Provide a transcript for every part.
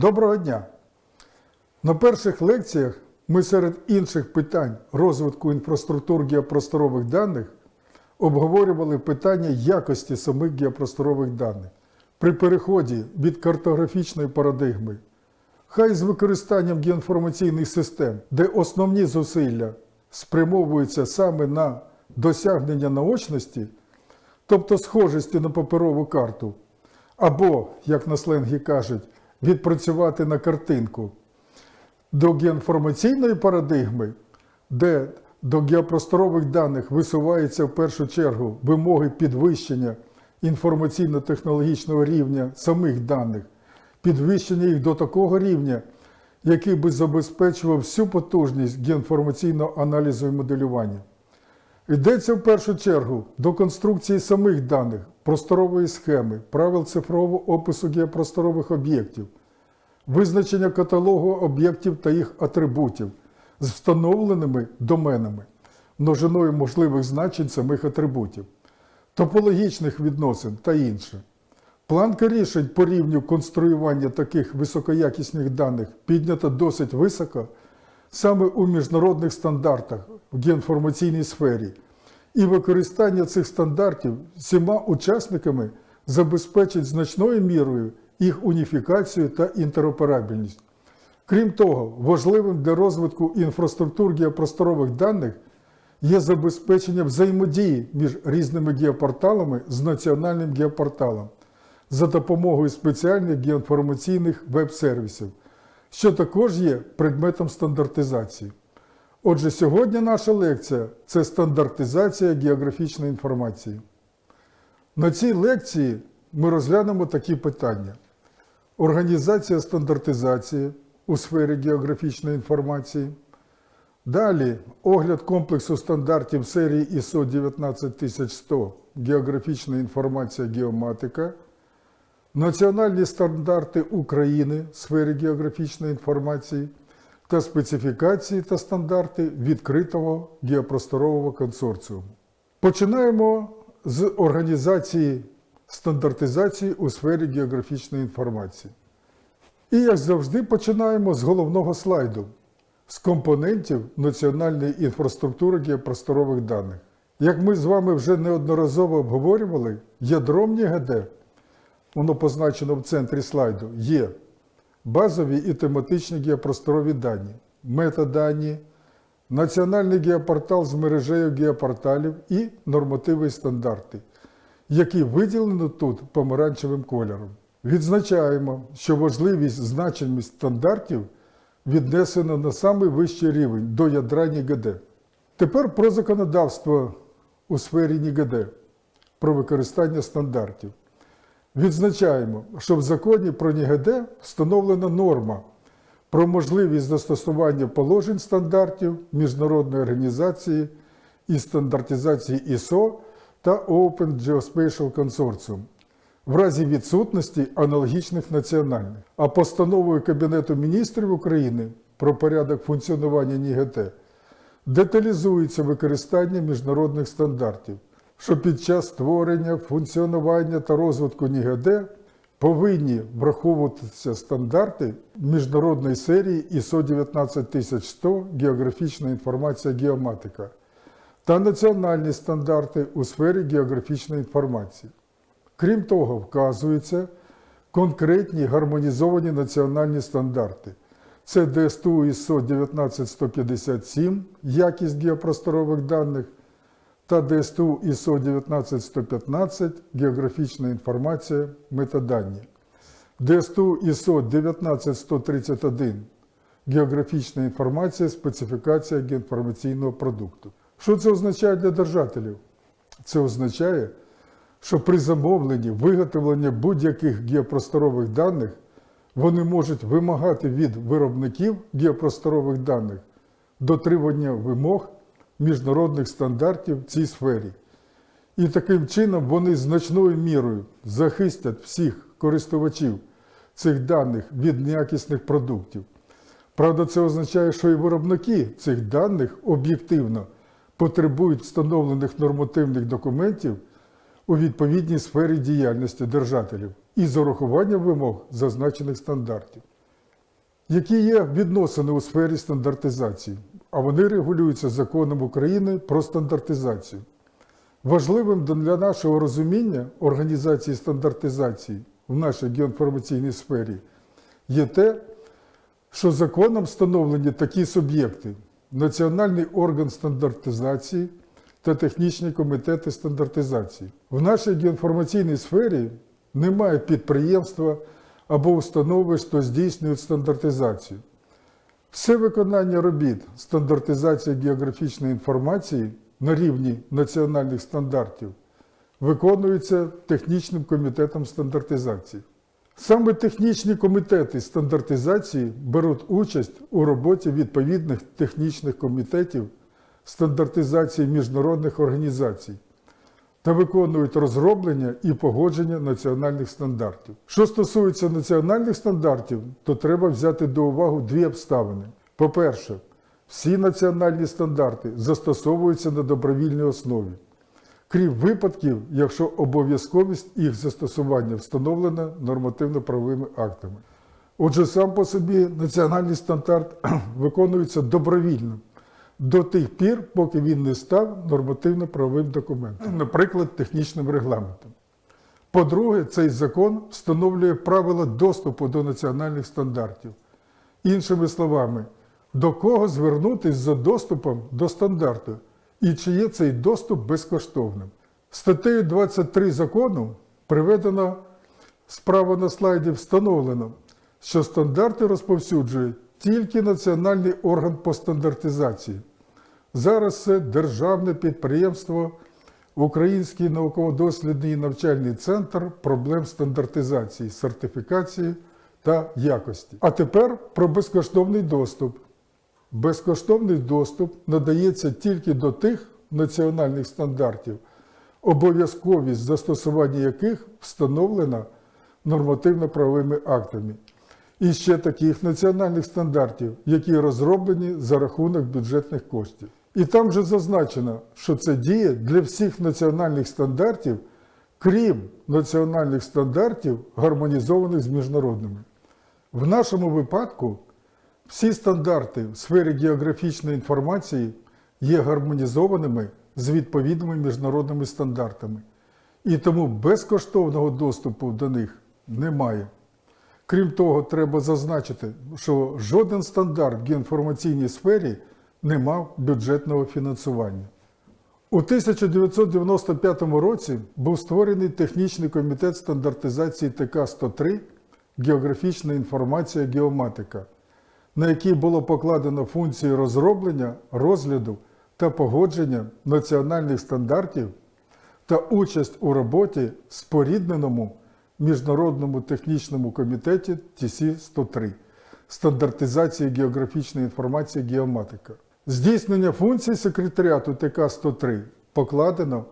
Доброго дня! На перших лекціях ми серед інших питань розвитку інфраструктур геопросторових даних обговорювали питання якості самих геопросторових даних при переході від картографічної парадигми, хай з використанням геоінформаційних систем, де основні зусилля спрямовуються саме на досягнення наочності, тобто схожості на паперову карту, або, як на сленгі кажуть, відпрацювати на картинку до геоінформаційної парадигми, де до геопросторових даних висуваються в першу чергу вимоги підвищення інформаційно-технологічного рівня самих даних, підвищення їх до такого рівня, який би забезпечував всю потужність геоінформаційного аналізу і моделювання. Йдеться в першу чергу до конструкції самих даних, просторової схеми, правил цифрового опису геопросторових об'єктів, визначення каталогу об'єктів та їх атрибутів з встановленими доменами, множиною можливих значень самих атрибутів, топологічних відносин та інше. Планка рішень по рівню конструювання таких високоякісних даних піднята досить високо саме у міжнародних стандартах в геоінформаційній сфері, і використання цих стандартів всіма учасниками забезпечить значною мірою їх уніфікацію та інтероперабільність. Крім того, важливим для розвитку інфраструктур геопросторових даних є забезпечення взаємодії між різними геопорталами з національним геопорталом за допомогою спеціальних геоінформаційних веб-сервісів, що також є предметом стандартизації. Отже, сьогодні наша лекція це стандартизація географічної інформації. На цій лекції ми розглянемо такі питання: організація стандартизації у сфері географічної інформації. Далі огляд комплексу стандартів серії ISO 19100 Географічна інформація геоматика, національні стандарти України в сфері географічної інформації та специфікації та стандарти відкритого геопросторового консорціуму. Починаємо з організації стандартизації у сфері географічної інформації. І, як завжди, починаємо з головного слайду, з компонентів національної інфраструктури геопросторових даних. Як ми з вами вже неодноразово обговорювали, ядром НІГД, воно позначено в центрі слайду, є базові і тематичні геопросторові дані, метадані, національний геопортал з мережею геопорталів і нормативи і стандарти, які виділено тут помаранчевим кольором. Відзначаємо, що важливість значимість стандартів віднесено на самий вищий рівень до ядра НІГД. Тепер про законодавство у сфері НІГД, про використання стандартів. Відзначаємо, що в законі про НІГД встановлена норма про можливість застосування положень стандартів Міжнародної організації і стандартизації ISO та Open Geospatial Consortium в разі відсутності аналогічних національних, а постановою Кабінету міністрів України про порядок функціонування НІГТ деталізується використання міжнародних стандартів, що під час створення, функціонування та розвитку НІГД повинні враховуватися стандарти міжнародної серії ISO 19100 Географічна інформація геоматика та національні стандарти у сфері географічної інформації. Крім того, вказуються конкретні гармонізовані національні стандарти. Це ДСТУ ISO 19157 якість геопросторових даних та ДСТУ ISO 19115 географічна інформація метадані. ДСТУ ISO 19131 географічна інформація, специфікація геоінформаційного продукту. Що це означає для держателів? Це означає, що при замовленні виготовлення будь-яких геопросторових даних вони можуть вимагати від виробників геопросторових даних дотримання вимог міжнародних стандартів в цій сфері. І таким чином вони значною мірою захистять всіх користувачів цих даних від неякісних продуктів. Правда, це означає, що і виробники цих даних об'єктивно потребують встановлених нормативних документів у відповідній сфері діяльності держателів і з урахуванням вимог зазначених стандартів. Які є відносини у сфері стандартизації, а вони регулюються законом України про стандартизацію. Важливим для нашого розуміння організації стандартизації в нашій геоінформаційній сфері є те, що законом встановлені такі суб'єкти: Національний орган стандартизації та технічні комітети стандартизації. В нашій геоінформаційній сфері немає підприємства або установи, що здійснюють стандартизацію. Все виконання робіт стандартизації географічної інформації на рівні національних стандартів виконується технічним комітетом стандартизації. Саме технічні комітети стандартизації беруть участь у роботі відповідних технічних комітетів стандартизації міжнародних організацій та виконують розроблення і погодження національних стандартів. Що стосується національних стандартів, то треба взяти до уваги дві обставини. По-перше, всі національні стандарти застосовуються на добровільній основі, крім випадків, якщо обов'язковість їх застосування встановлена нормативно-правовими актами. Отже, сам по собі національний стандарт виконується добровільно до тих пір, поки він не став нормативно-правовим документом, наприклад, технічним регламентом. По-друге, цей закон встановлює правила доступу до національних стандартів. Іншими словами, до кого звернутися за доступом до стандарту і чи є цей доступ безкоштовним. Статтею 23 закону приведено справа на слайді встановлено, що стандарти розповсюджує тільки Національний орган по стандартизації. Зараз це державне підприємство Український науково-дослідний навчальний центр проблем стандартизації, сертифікації та якості. А тепер про безкоштовний доступ. Безкоштовний доступ надається тільки до тих національних стандартів, обов'язковість застосування яких встановлена нормативно-правовими актами. І ще таких національних стандартів, які розроблені за рахунок бюджетних коштів. І там вже зазначено, що це діє для всіх національних стандартів, крім національних стандартів, гармонізованих з міжнародними. В нашому випадку всі стандарти в сфері географічної інформації є гармонізованими з відповідними міжнародними стандартами, і тому безкоштовного доступу до них немає. Крім того, треба зазначити, що жоден стандарт в геоінформаційній сфері не мав бюджетного фінансування. У 1995 році був створений технічний комітет стандартизації ТК-103 Географічна інформація геоматика, на який було покладено функції розроблення, розгляду та погодження національних стандартів та участь у роботі спорідненому Міжнародному технічному комітеті ТС-103 стандартизації географічної інформації геоматика. Здійснення функцій секретаріату ТК-103 покладено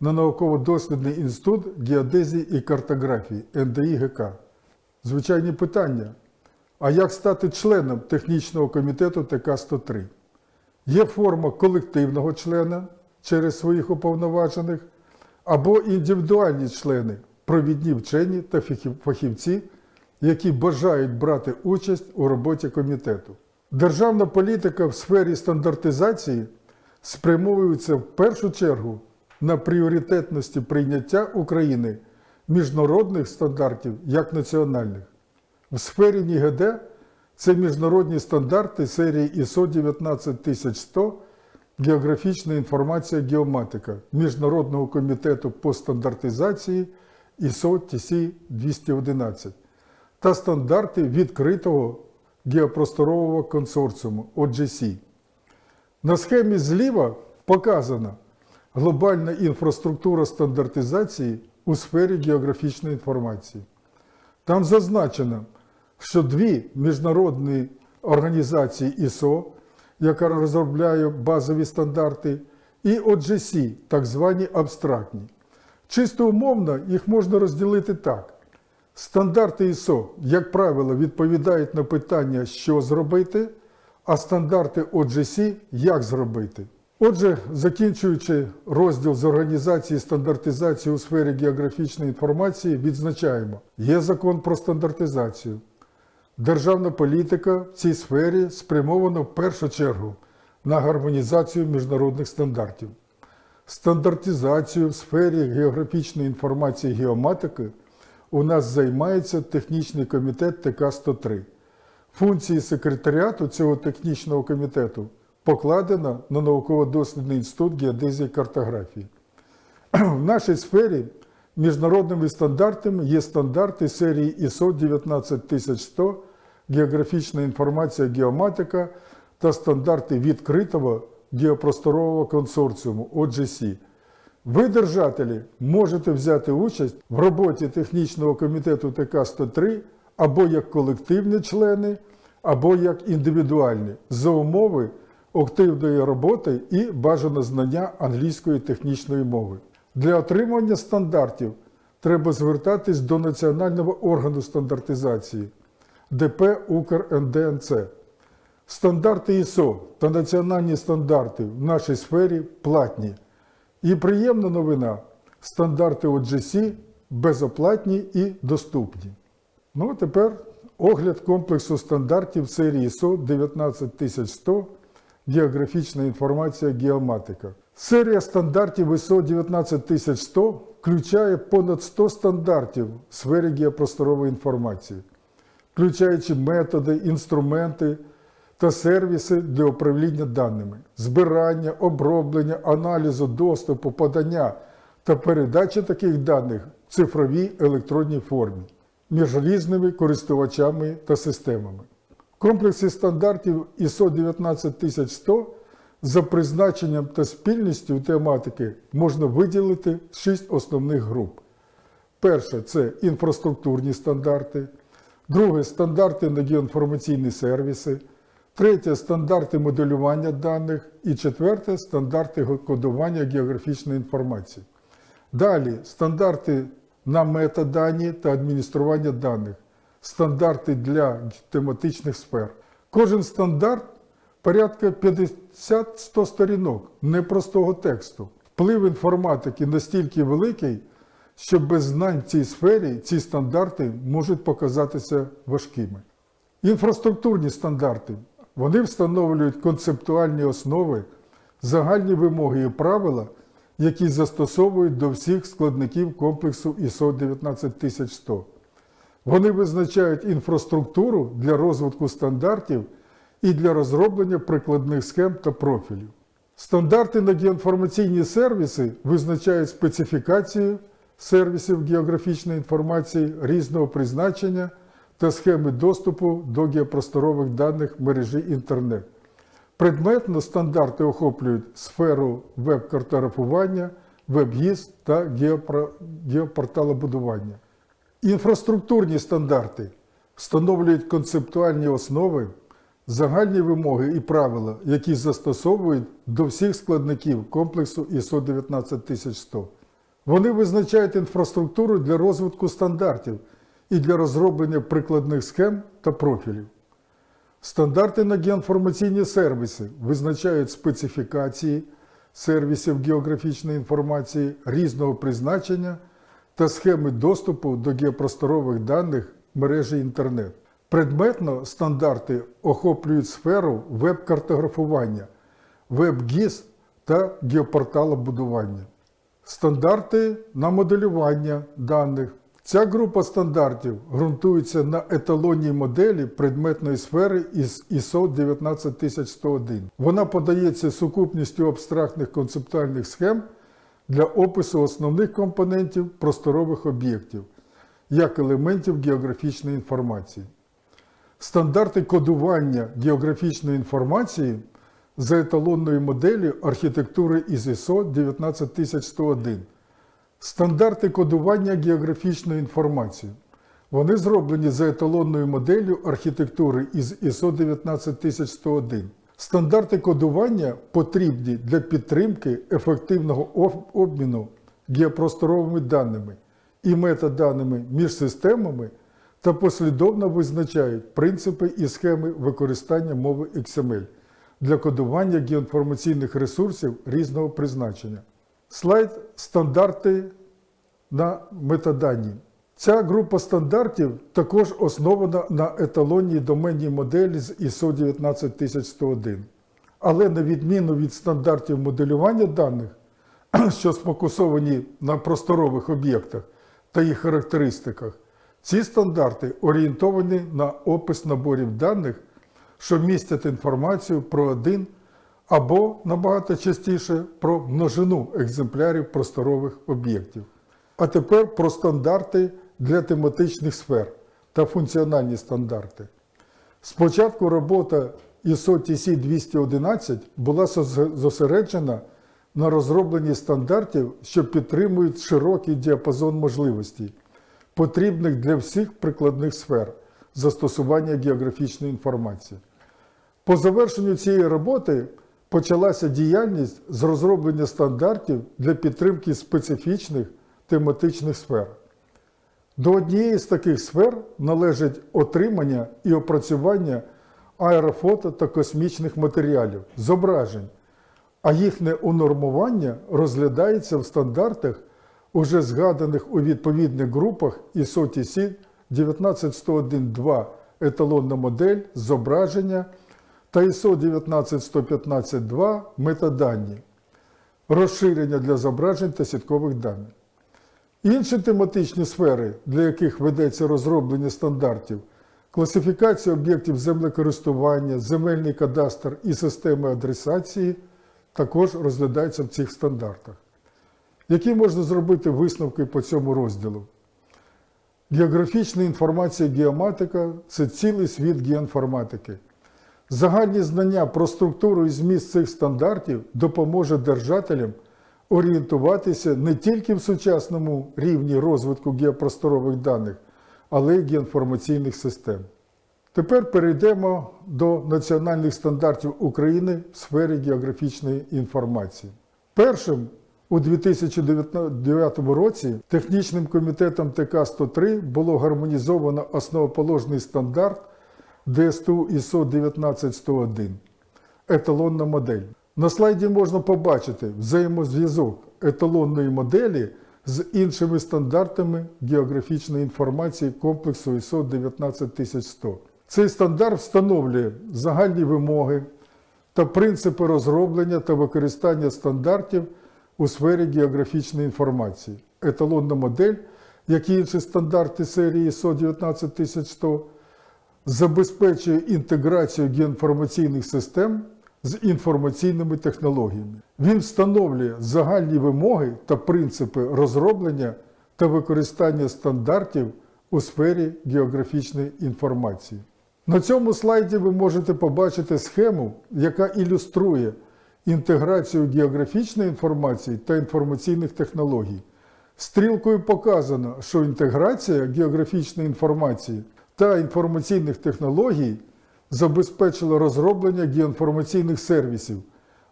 на науково-дослідний інститут геодезії і картографії НДІ-ГК. Звичайні питання. А як стати членом технічного комітету ТК-103? Є форма колективного члена через своїх уповноважених або індивідуальні члени, провідні вчені та фахівці, які бажають брати участь у роботі комітету. Державна політика в сфері стандартизації спрямовується в першу чергу на пріоритетності прийняття України міжнародних стандартів як національних. В сфері НІГД це міжнародні стандарти серії ISO 19100 Географічна інформація геоматика Міжнародного комітету по стандартизації ISO TC 211 та стандарти відкритого геопросторового консорціуму OGC. На схемі зліва показана глобальна інфраструктура стандартизації у сфері географічної інформації. Там зазначено, що дві міжнародні організації ISO, яка розробляє базові стандарти, і OGC, так звані абстрактні. Чисто умовно їх можна розділити так. Стандарти ISO, як правило, відповідають на питання, що зробити, а стандарти OGC як зробити. Отже, закінчуючи розділ з організації стандартизації у сфері географічної інформації, відзначаємо, є закон про стандартизацію. Державна політика в цій сфері спрямована в першу чергу на гармонізацію міжнародних стандартів. Стандартизацією в сфері географічної інформації геоматики у нас займається технічний комітет ТК-103. Функції секретаріату цього технічного комітету покладено на науково-дослідний інститут геодезії картографії. В нашій сфері міжнародними стандартами є стандарти серії ISO 19100 географічна інформація геоматика та стандарти відкритого геопросторового консорціуму OGC. Ви, держателі, можете взяти участь в роботі технічного комітету ТК-103 або як колективні члени, або як індивідуальні за умови активної роботи і бажано знання англійської технічної мови. Для отримання стандартів треба звертатись до Національного органу стандартизації ДП «Укрнднц». Стандарти ІСО та національні стандарти в нашій сфері платні. І приємна новина: стандарти OGC безоплатні і доступні. Ну, а тепер огляд комплексу стандартів серії ISO 19100 географічна інформація геоматика. Серія стандартів ISO 19100 включає понад 100 стандартів в сфері геопросторової інформації, включаючи методи, інструменти та сервіси для управління даними, збирання, оброблення, аналізу, доступу, подання та передачі таких даних в цифровій електронній формі між різними користувачами та системами. В комплексі стандартів ISO 19100 за призначенням та спільністю тематики можна виділити шість основних груп. Перше це інфраструктурні стандарти, друге стандарти на геоінформаційні сервіси, третє стандарти моделювання даних і четверте стандарти кодування географічної інформації. Далі стандарти на метадані та адміністрування даних, стандарти для тематичних сфер. Кожен стандарт порядка 50-100 сторінок непростого тексту. Вплив інформатики настільки великий, що без знань в цій сфері ці стандарти можуть показатися важкими. Інфраструктурні стандарти вони встановлюють концептуальні основи, загальні вимоги і правила, які застосовують до всіх складників комплексу ISO 19100. Вони визначають інфраструктуру для розвитку стандартів і для розроблення прикладних схем та профілів. Стандарти на геоінформаційні сервіси визначають специфікацію сервісів географічної інформації різного призначення та схеми доступу до геопросторових даних мережі інтернет. Предметно стандарти охоплюють сферу веб-картографування, веб-гіз та геопорталобудування. Інфраструктурні стандарти встановлюють концептуальні основи, загальні вимоги і правила, які застосовують до всіх складників комплексу ISO 19100. Вони визначають інфраструктуру для розвитку стандартів і для розроблення прикладних схем та профілів. Стандарти на геоінформаційні сервіси визначають специфікації сервісів географічної інформації різного призначення та схеми доступу до геопросторових даних мережі інтернет. Предметно стандарти охоплюють сферу веб-картографування, веб-гіз та геопорталобудування. Стандарти на моделювання даних. Ця група стандартів ґрунтується на еталонній моделі предметної сфери із ISO 19101. Вона подається сукупністю абстрактних концептуальних схем для опису основних компонентів просторових об'єктів як елементів географічної інформації. Стандарти кодування географічної інформації за еталонною моделлю архітектури із ISO 19101. Стандарти кодування географічної інформації. Вони зроблені за еталонною моделлю архітектури із ISO 19101. Стандарти кодування потрібні для підтримки ефективного обміну геопросторовими даними і метаданими між системами та послідовно визначають принципи і схеми використання мови XML для кодування геоінформаційних ресурсів різного призначення. Слайд стандарти на метадані. Ця група стандартів також основана на еталонній доменній моделі з ISO 19101. Але на відміну від стандартів моделювання даних, що сфокусовані на просторових об'єктах та їх характеристиках, ці стандарти орієнтовані на опис наборів даних, що містять інформацію про один або набагато частіше про множину екземплярів просторових об'єктів. А тепер про стандарти для тематичних сфер та функціональні стандарти. Спочатку робота ISO TC 211 була зосереджена на розробленні стандартів, що підтримують широкий діапазон можливостей, потрібних для всіх прикладних сфер застосування географічної інформації. По завершенню цієї роботи почалася діяльність з розроблення стандартів для підтримки специфічних тематичних сфер. До однієї з таких сфер належить отримання і опрацювання аерофото та космічних матеріалів, зображень, а їхнє унормування розглядається в стандартах, уже згаданих у відповідних групах ISO TC 19101.2 еталонна модель, зображення та ISO 19115.2 метадані, розширення для зображень та сіткових даних. Інші тематичні сфери, для яких ведеться розроблення стандартів, класифікація об'єктів землекористування, земельний кадастр і системи адресації, також розглядаються в цих стандартах. Які можна зробити висновки по цьому розділу? Географічна інформація геоматика це цілий світ геоінформатики. Загальні знання про структуру і зміст цих стандартів допоможе держателям орієнтуватися не тільки в сучасному рівні розвитку геопросторових даних, але й геоінформаційних систем. Тепер перейдемо до національних стандартів України в сфері географічної інформації. Першим у 2009 році технічним комітетом ТК-103 було гармонізовано основоположний стандарт ДСТУ ISO 19101 еталонна модель. На слайді можна побачити взаємозв'язок еталонної моделі з іншими стандартами географічної інформації комплексу ISO 19100. Цей стандарт встановлює загальні вимоги та принципи розроблення та використання стандартів у сфері географічної інформації. Еталонна модель, як і інші стандарти серії ISO 19100, забезпечує інтеграцію геоінформаційних систем з інформаційними технологіями. Він встановлює загальні вимоги та принципи розроблення та використання стандартів у сфері географічної інформації. На цьому слайді ви можете побачити схему, яка ілюструє інтеграцію географічної інформації та інформаційних технологій. Стрілкою показано, що інтеграція географічної інформації та інформаційних технологій забезпечила розроблення геоінформаційних сервісів,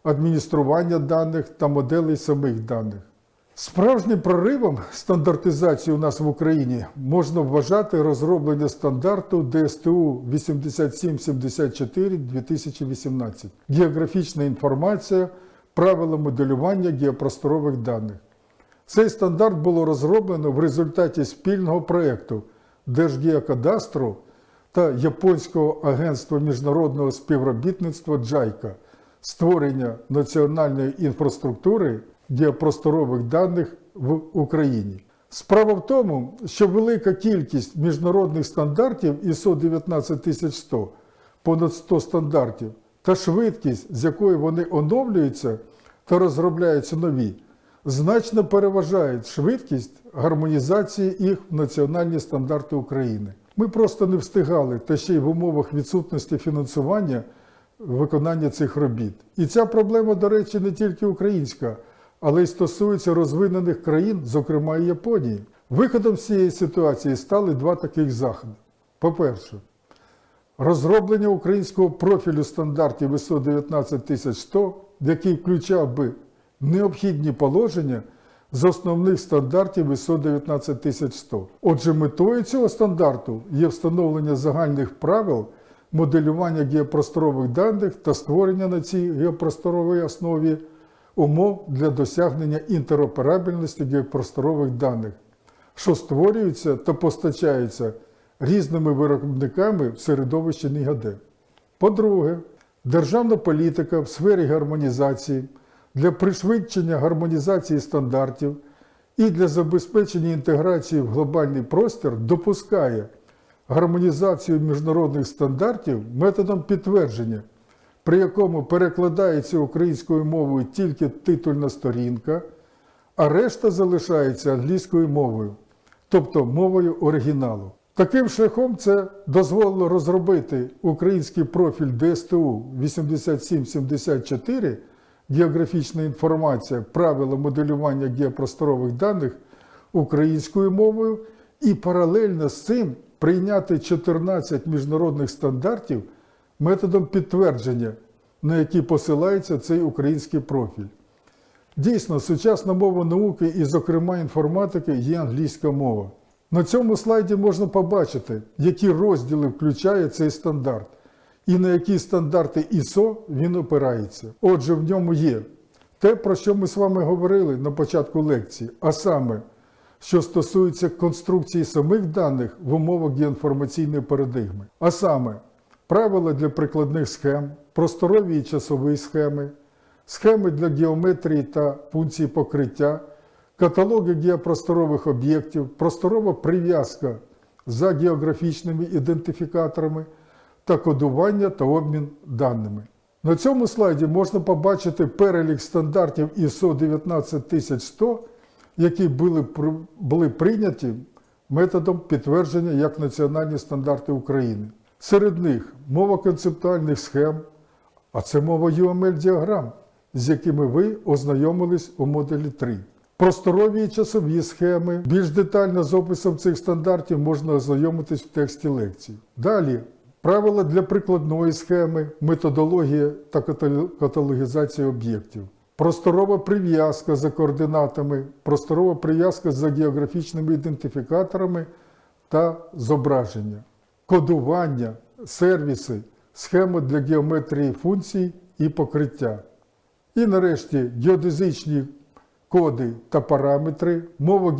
адміністрування даних та моделей самих даних. Справжнім проривом стандартизації у нас в Україні можна вважати розроблення стандарту ДСТУ 8774 2018 Географічна інформація, правила моделювання геопросторових даних. Цей стандарт було розроблено в результаті спільного проєкту Держгеокадастру та Японського агентства міжнародного співробітництва JICA створення національної інфраструктури геопросторових даних в Україні. Справа в тому, що велика кількість міжнародних стандартів ISO 19100, понад 100 стандартів, та швидкість, з якою вони оновлюються та розробляються нові, значно переважають швидкість гармонізації їх в національні стандарти України. Ми просто не встигали, та ще й в умовах відсутності фінансування виконання цих робіт. І ця проблема, до речі, не тільки українська, але й стосується розвинених країн, зокрема і Японії. Виходом з цієї ситуації стали два таких заходи. По-перше, розроблення українського профілю стандартів ISO 19100, який включав би необхідні положення з основних стандартів ISO 19100. Отже, метою цього стандарту є встановлення загальних правил моделювання геопросторових даних та створення на цій геопросторовій основі умов для досягнення інтероперабельності геопросторових даних, що створюються та постачаються різними виробниками в середовищі НІГАДЕ. По-друге, державна політика в сфері гармонізації для пришвидшення гармонізації стандартів і для забезпечення інтеграції в глобальний простір допускає гармонізацію міжнародних стандартів методом підтвердження, при якому перекладається українською мовою тільки титульна сторінка, а решта залишається англійською мовою, тобто мовою оригіналу. Таким шляхом це дозволило розробити український профіль ДСТУ 8774 географічна інформація, правила моделювання геопросторових даних українською мовою і паралельно з цим прийняти 14 міжнародних стандартів методом підтвердження, на які посилається цей український профіль. Дійсно, сучасна мова науки і, зокрема, інформатики є англійська мова. На цьому слайді можна побачити, які розділи включає цей стандарт і на які стандарти ISO він опирається. Отже, в ньому є те, про що ми з вами говорили на початку лекції, а саме, що стосується конструкції самих даних в умовах геоінформаційної парадигми, а саме правила для прикладних схем, просторові і часові схеми, схеми для геометрії та функції покриття, каталоги геопросторових об'єктів, просторова прив'язка за географічними ідентифікаторами та кодування та обмін даними. На цьому слайді можна побачити перелік стандартів ISO 19100, які були, були прийняті методом підтвердження як національні стандарти України. Серед них мова концептуальних схем, а це мова UML-діаграм, з якими ви ознайомились у модулі 3. Просторові і часові схеми. Більш детально з описом цих стандартів можна ознайомитись в тексті лекції. Далі правила для прикладної схеми, методологія та каталогізація об'єктів. Просторова прив'язка за координатами, просторова прив'язка за географічними ідентифікаторами та зображення, кодування, сервіси, схеми для геометрії функцій і покриття. І нарешті геодезичні коди та параметри, мова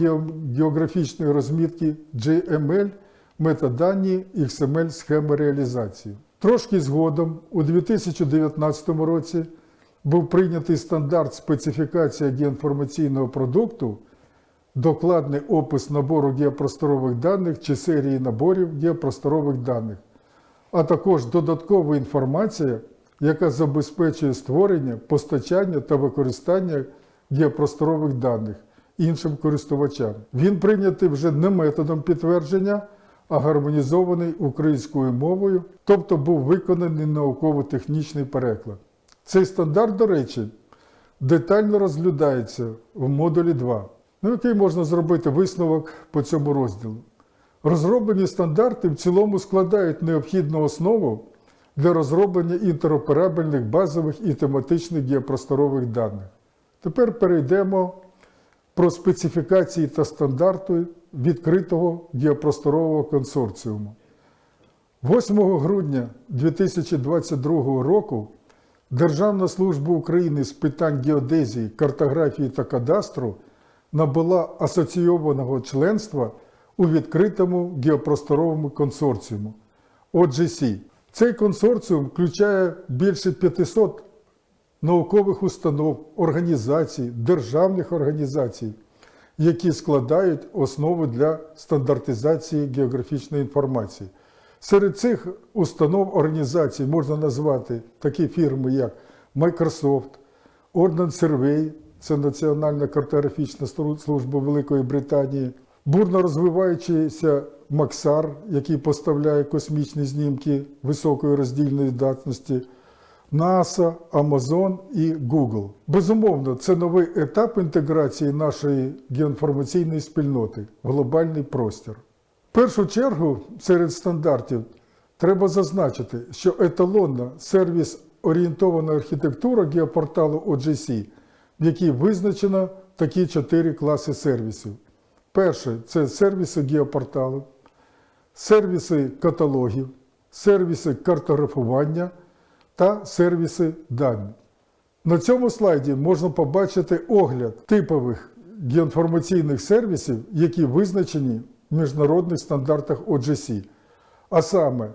географічної розмітки GML, метадані XML схеми реалізації. Трошки згодом, у 2019 році, був прийнятий стандарт специфікація геоінформаційного продукту, докладний опис набору геопросторових даних чи серії наборів геопросторових даних, а також додаткова інформація, яка забезпечує створення, постачання та використання геопросторових даних іншим користувачам. Він прийнятий вже не методом підтвердження, а гармонізований українською мовою, тобто був виконаний науково-технічний переклад. Цей стандарт, до речі, детально розглядається в модулі 2, на який можна зробити висновок по цьому розділу. Розроблені стандарти в цілому складають необхідну основу для розроблення інтероперабельних базових і тематичних геопросторових даних. Тепер перейдемо про специфікації та стандарти відкритого геопросторового консорціуму. 8 грудня 2022 року Державна служба України з питань геодезії, картографії та кадастру набула асоційованого членства у відкритому геопросторовому консорціуму OGC. Цей консорціум включає більше 500 наукових установ, організацій, державних організацій, які складають основу для стандартизації географічної інформації. Серед цих установ організацій можна назвати такі фірми, як Microsoft, Ordnance Survey, це Національна картографічна служба Великої Британії, бурно розвиваючийся Максар, який поставляє космічні знімки високої роздільної здатності, NASA, Amazon і Google. Безумовно, це новий етап інтеграції нашої геоінформаційної спільноти глобальний простір. В першу чергу серед стандартів треба зазначити, що еталонна сервіс-орієнтована архітектура геопорталу OGC, в якій визначено такі чотири класи сервісів. Перше це сервіси геопорталу, сервіси каталогів, сервіси картографування та сервіси дані. На цьому слайді можна побачити огляд типових геоінформаційних сервісів, які визначені в міжнародних стандартах OGC, а саме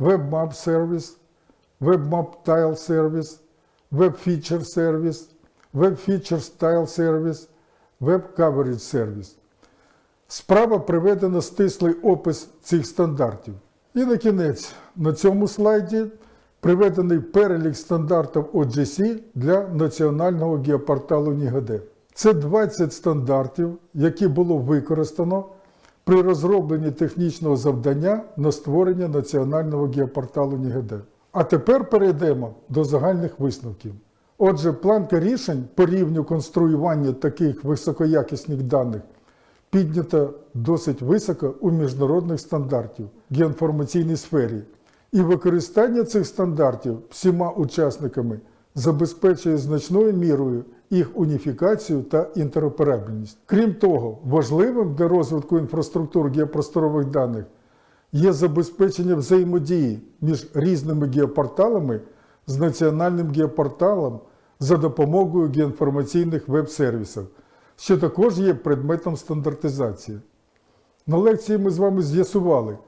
WebMap Service, WebMap Tile Service, Web Feature Service, Web Feature Style Service, Web Coverage Service. Справа приведена стислий опис цих стандартів. І на кінець на цьому слайді приведений перелік стандартів OGC для національного геопорталу НІГД. Це 20 стандартів, які було використано при розробленні технічного завдання на створення національного геопорталу НІГД. А тепер перейдемо до загальних висновків. Отже, планка рішень по рівню конструювання таких високоякісних даних піднята досить високо у міжнародних стандартів в геоінформаційній сфері, і використання цих стандартів всіма учасниками забезпечує значною мірою їх уніфікацію та інтероперабельність. Крім того, важливим для розвитку інфраструктур геопросторових даних є забезпечення взаємодії між різними геопорталами з національним геопорталом за допомогою геоінформаційних веб-сервісів, що також є предметом стандартизації. На лекції ми з вами з'ясували,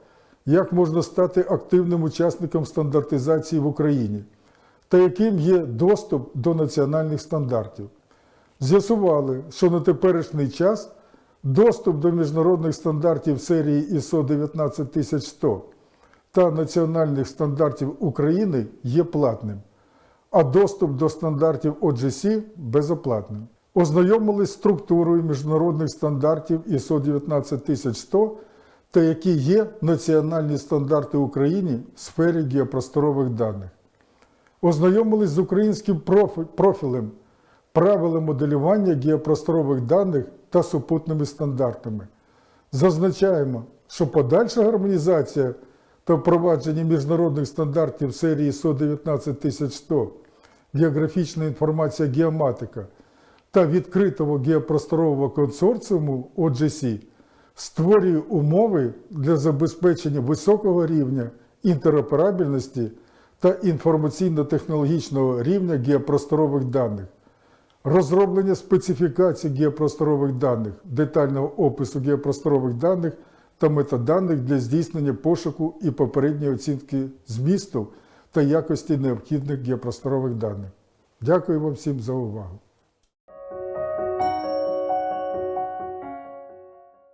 як можна стати активним учасником стандартизації в Україні та яким є доступ до національних стандартів. З'ясували, що на теперішній час доступ до міжнародних стандартів серії ISO 19100 та національних стандартів України є платним, а доступ до стандартів OGC безоплатним. Ознайомились з структурою міжнародних стандартів ISO 19100 та які є національні стандарти України в сфері геопросторових даних. Ознайомились з українським профілем правила моделювання геопросторових даних та супутними стандартами. Зазначаємо, що подальша гармонізація та впровадження міжнародних стандартів серії ISO 19100, географічна інформація геоматика та відкритого геопросторового консорціуму OGC створює умови для забезпечення високого рівня інтероперабельності та інформаційно-технологічного рівня геопросторових даних. Розроблення специфікацій геопросторових даних, детального опису геопросторових даних та метаданих для здійснення пошуку і попередньої оцінки змісту та якості необхідних геопросторових даних. Дякую вам всім за увагу.